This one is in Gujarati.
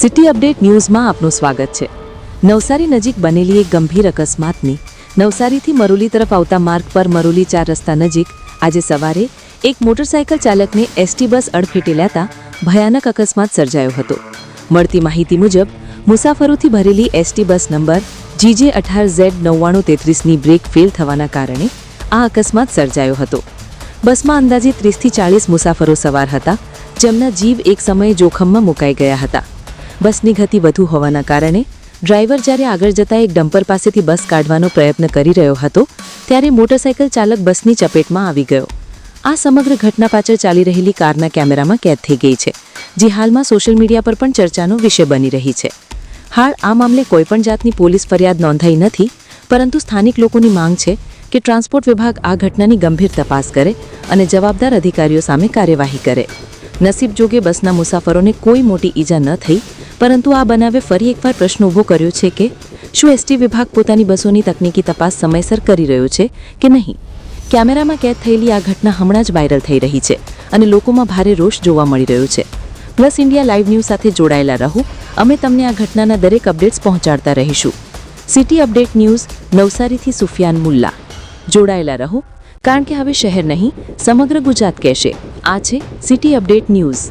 સિટી અપડેટ ન્યૂઝમાં આપનું સ્વાગત છે. નવસારી નજીક બનેલી એક ગંભીર અકસ્માતની નવસારીથી મરોલી તરફ આવતા માર્ગ પર મરોલી ચાર રસ્તા નજીક આજે સવારે એક મોટરસાયકલ ચાલકને એસટી બસ અડફેટે લેતા ભયાનક અકસ્માત સર્જાયો હતો. મળતી માહિતી મુજબ, મુસાફરોથી ભરેલી એસટી બસ નંબર જીજે અઢાર ઝેડ નવ્વાણું તેત્રીસની બ્રેક ફેલ થવાના કારણે આ અકસ્માત સર્જાયો હતો. બસમાં અંદાજે ત્રીસથી ચાળીસ મુસાફરો સવાર હતા, જેમના જીવ એક સમયે જોખમમાં મુકાઈ ગયા હતા. બસની ગતિ વધુ હોવાના કારણે ડ્રાઈવર જ્યારે આગળ જતા એક ડમ્પર પાસેથી બસ કાઢવાનો પ્રયત્ન કરી રહ્યો હતો, ત્યારે મોટરસાયકલ ચાલક બસની ચપેટમાં આવી ગયો. આ સમગ્ર ઘટના પાછળ ચાલી રહેલી કારના કેમેરામાં કેદ થઈ ગઈ છે, જે હાલમાં સોશિયલ મીડિયા પર પણ ચર્ચાનો વિષય બની રહી છે. હાલ આ મામલે કોઈપણ જાતની પોલીસ ફરિયાદ નોંધાઈ નથી, પરંતુ સ્થાનિક લોકોની માંગ છે કે ટ્રાન્સપોર્ટ વિભાગ આ ઘટનાની ગંભીર તપાસ કરે અને જવાબદાર અધિકારીઓ સામે કાર્યવાહી કરે. નસીબ જોગે બસના મુસાફરોને કોઈ મોટી ઈજા ન થઈ પરંતુ આ બનાવે ફરી એકવાર પ્રશ્ન ઊભો કર્યો છે કે, શું એસટી વિભાગ પોતાની બસોની તકનીકી તપાસ સમયસર કરી રહ્યો છે કે નહીં? કેમેરામાં કેદ થયેલી આ ઘટના હમણાં જ વાયરલ થઈ રહી છે અને લોકોમાં ભારે રોષ જોવા મળી રહ્યો છે. પ્લસ ઇન્ડિયા લાઈવ ન્યૂઝ સાથે જોડાયેલા રહો. અમે તમને આ ઘટનાના દરેક અપડેટ્સ પહોંચાડતા રહીશું. સિટી અપડેટ ન્યૂઝ, નવસારીથી સુફિયાન મુલ્લા. જોડાયેલા રહો. કારણ કે હવે શહેર નહીં, સમગ્ર ગુજરાત કહેશે. આ છે સિટી અપડેટ ન્યૂઝ.